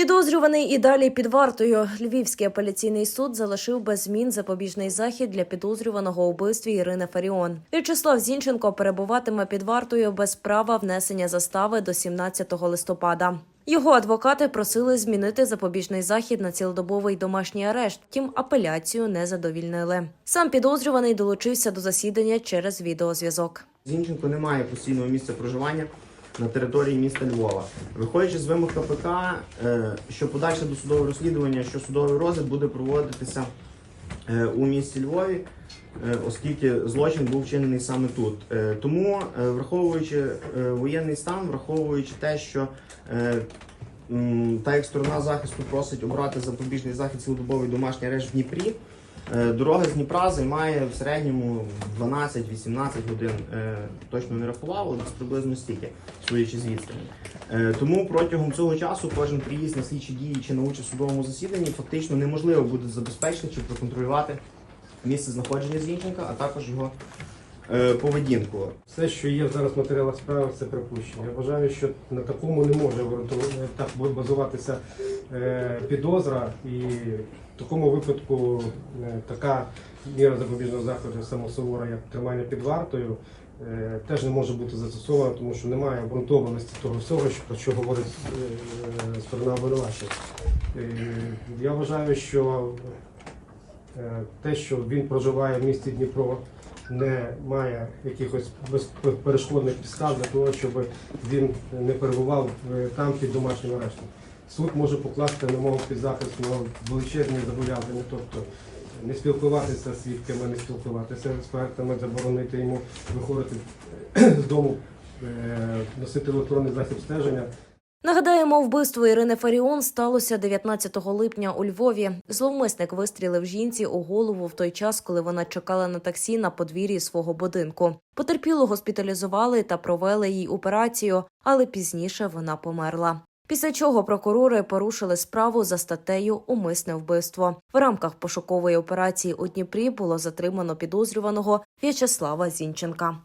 Підозрюваний і далі під вартою. Львівський апеляційний суд залишив без змін запобіжний захід для підозрюваного у вбивстві Ірини Фаріон. В'ячеслав Зінченко перебуватиме під вартою без права внесення застави до 17 листопада. Його адвокати просили змінити запобіжний захід на цілодобовий домашній арешт, втім апеляцію не задовільнили. Сам підозрюваний долучився до засідання через відеозв'язок. Зінченко не має постійного місця проживання на території міста Львова. Виходячи з вимог КПК, е, що подальше досудове розслідування, що судовий розгляд буде проводитися е, у місті Львові, е, оскільки злочин був вчинений саме тут. Тому, враховуючи воєнний стан, враховуючи те, що та як сторона захисту просить обрати запобіжний захід цілодобовий домашній арешт в Дніпрі. Е, Дорога з Дніпра займає в середньому 12-18 годин. Е, Точно не рахував, але це приблизно стільки, судячи з відстані. Е, Тому протягом цього часу кожен приїзд на слідчі дії чи на участь у судовому засіданні фактично неможливо буде забезпечити чи проконтролювати місце знаходження Зінченка, а також його поведінку. Все, що є зараз в матеріалах справи, це припущення. Я вважаю, що на такому не може так базуватися е, підозра, і в такому випадку е, така міра запобіжного заходу самосувора, як тримання під вартою, е, теж не може бути застосована, тому що немає обґрунтованості того всього, про що говорить е, сторона обвинувачення. Е, Я вважаю, що е, те, що він проживає в місті Дніпро, не має якихось безперешкодних підстав для того, щоб він не перебував е, там під домашнім арештом. Суд може покласти на мого підзахисного величезні зобов'язання, тобто не спілкуватися з свідками, не спілкуватися з експертами, заборонити йому виходити з дому, е, носити електронний засіб стеження. Нагадаємо, вбивство Ірини Фаріон сталося 19 липня у Львові. Зловмисник вистрілив жінці у голову в той час, коли вона чекала на таксі на подвір'ї свого будинку. Потерпілу госпіталізували та провели їй операцію, але пізніше вона померла. Після чого прокурори порушили справу за статтею Умисне вбивство. В рамках пошукової операції у Дніпрі було затримано підозрюваного В'ячеслава Зінченка.